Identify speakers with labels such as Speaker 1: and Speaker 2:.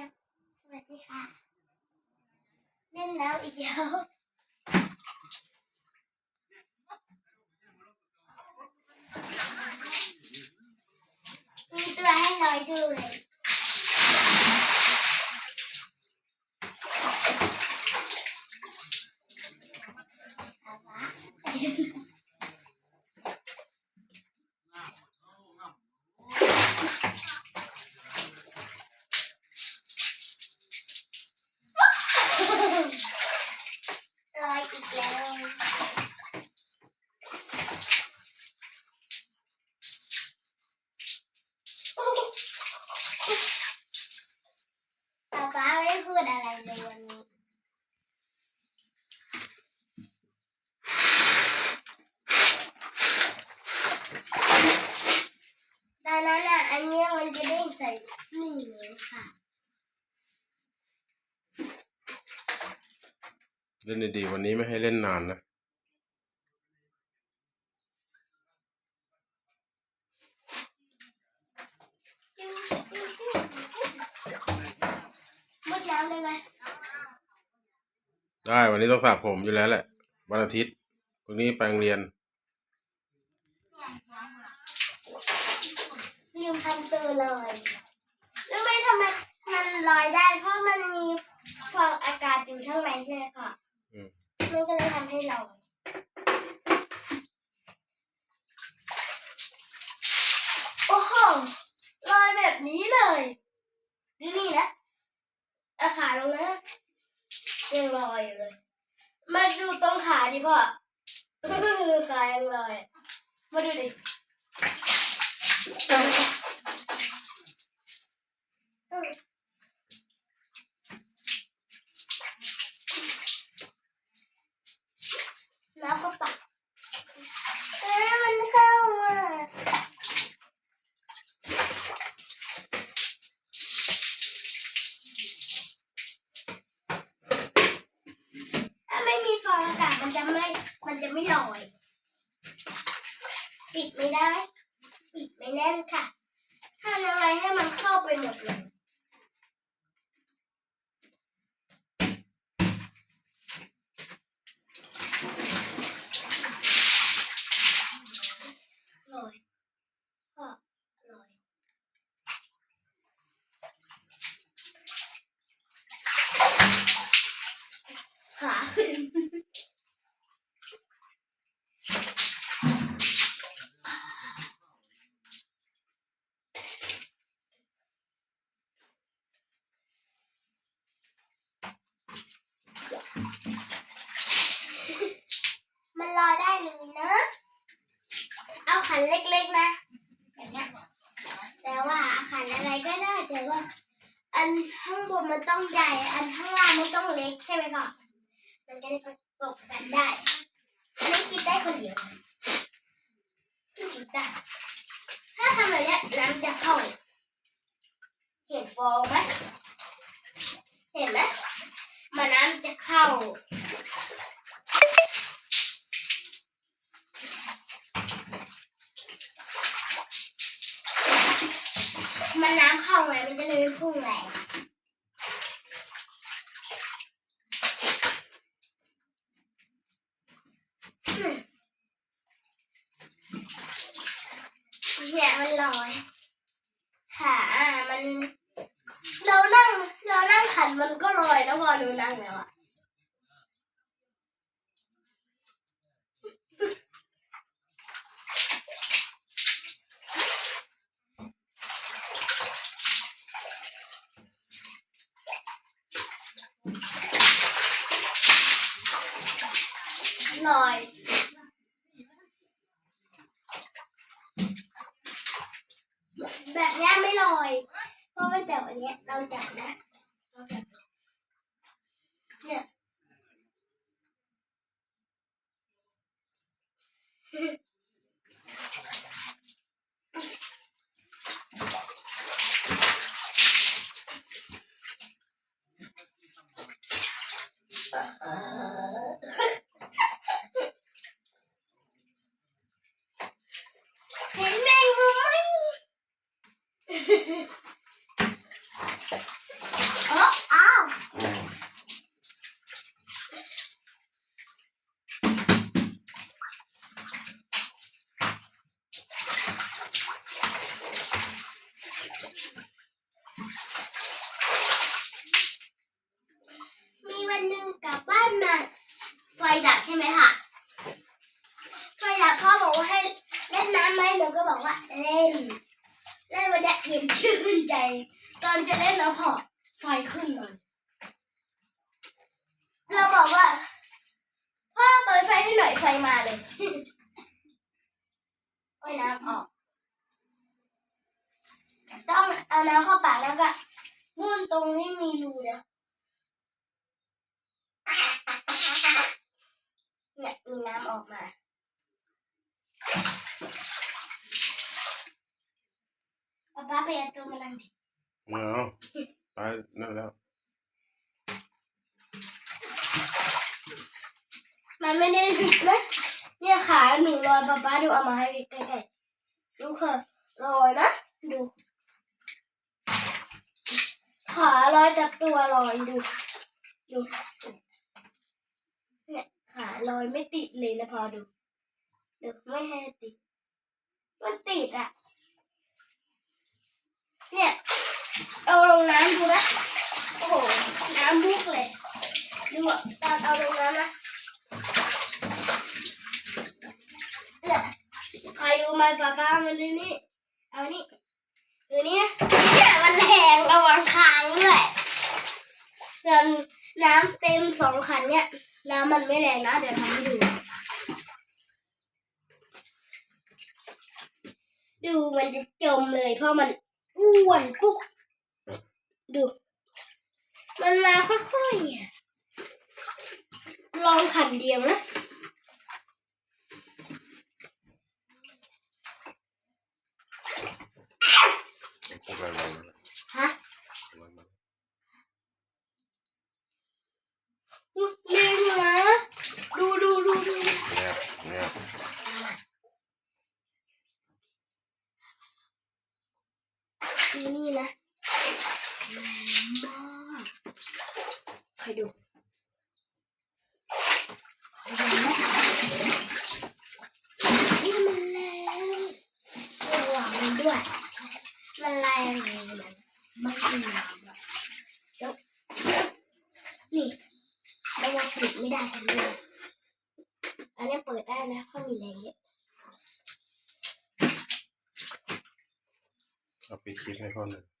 Speaker 1: ยังสวัสดีค่ะ เล่นแล้วอีกแล้วมีตัวให้ลอยดูเลย เอาวะลอยอีกแล้ว ป๊าป๊าไม่ได้พู ดอะไรเลยวันนี้ตอนนั้นอะอันเนี้ยมันจะเด้งใส่นี่เลยค่ะ
Speaker 2: เล่นดีๆวันนี้ไม่ให้เล่นนานนะ
Speaker 1: มุดน้ำเลยไหม
Speaker 2: ได้วันนี้ต้องสระผมอยู่แล้วแหละวันอาทิตย์พรุ่งนี้ไปโรงเรียน
Speaker 1: ลืมทำตัวเลยรู้ไหมทำไมมันลอยได้ เพราะมันมีฟองอากาศอยู่ข้างในใช่ไหมคะ
Speaker 2: อืม
Speaker 1: มันก็เลยทำให้ลอยโอ้โหลอยแบบนี้เลยดูนี่นะเอาขาลงนะ ยังลอยอยู่เลย มาดูตรงขาดิพ่อขายังลอยมาดูดิ แล้วก็ปักเอ้ยมันเข้าอะถ้าไม่มีฟองอากาศมันจะไม่ มัน จะไม่ลอย ปิดไม่ได้ ปิดไม่แน่นค่ะทำอะไรให้มันเข้าไปหมดเลย ลอยก็ลอยขาขึ้น มันลอยได้เลยนะ เอาขันเล็กๆนะแบบนี้แต่ว่าขันอะไรก็ได้แต่ว่า อันข้างบนมันต้องใหญ่ อันข้างล่างมันต้องเล็กใช่ไหมพ่อมันจะได้ประกบกันได้ไม่คิดได้คนเดียวไม่คิดได้ถ้าทำแบบนี้น้ำจะเข้า เห็นฟองไหมเห็นไหม เข้า มันน้ำเข้าไงมันจะเลยพุ่งแรงเนี่ยมันลอยขามัน เรานั่ง เรานั่งขันมันก็ลอยนะพอหนูนั่งแล้วอะ ลอยแบบนี้ไม่ลอยเพราะว่าแต่วันนี้เราจับนะเราจับเนี่ย เห็นแมงมุมไหม มีวันหนึ่งกลับบ้านมาไฟดับใช่ไหมคะไฟดับพ่อบอกว่าให้เล่นน้ำไหมหนูก็บอกว่า เล่น เล่นมันจะเย็นชื่นใจ ตอนจะเล่นแล้วพอไฟขึ้นเลยเราบอกว่าพ่อเปิดไฟให้หน่อยไฟมาเลยโอ้ยน้ำออก ต้องเอาน้ำเข้าปากแล้วก็มุ่นตรงที่มีรูเนี่ยเนี่ยมีน้ำออกมา ป๊าป๊าไปเอาตัวมานั่งดิ
Speaker 2: ไม่เอาไปนั่นแล้ว
Speaker 1: มันไม่ได้ผิดนะเนี่ยขาหนูลอยป๊าป๊าดูเอามาให้ใกล้ๆดูค่ะลอยนะดู ขาลอยจับตัวลอยดูดูเนี่ยขาลอยไม่ติดเลยนะพอดูดูไม่ให้ติด มันติดอะ เนี่ย เอาลงน้ำดูนะ โอ้โห น้ำบุกเลย ดูอะตอนเอาลงน้ำนะเนี่ยใครดูไหมป้าป้ามันดูนี่ เอานี่ดูนี่เนี่ยมันแรงระวังคางด้วยส่วนน้ำเต็มสองขันเนี่ยน้ำมันไม่แรงนะ เดี๋ยวทำให้ดู ดูมันจะจมเลยเพราะมัน อ้วนปุ๊บดู มันมาค่อยๆอะลองขันเดียวนะ
Speaker 2: พวกอะไรมา
Speaker 1: ฮะเร็วนะ ดูดูดูดู
Speaker 2: เนี่ยเนี่ย
Speaker 1: ดูนี่นะแรงมากใครดูใครดูนี่มันแรงระวังมันด้วย มันแรงมันไม่ดีนะแล้วนี่ระวังปิดไม่ได้ทันทีอันนี้เปิดได้นะเพราะมีแรงเยอะ
Speaker 2: เอาไปคลิปให้พ่อหน่อย
Speaker 1: บ๊ายบาย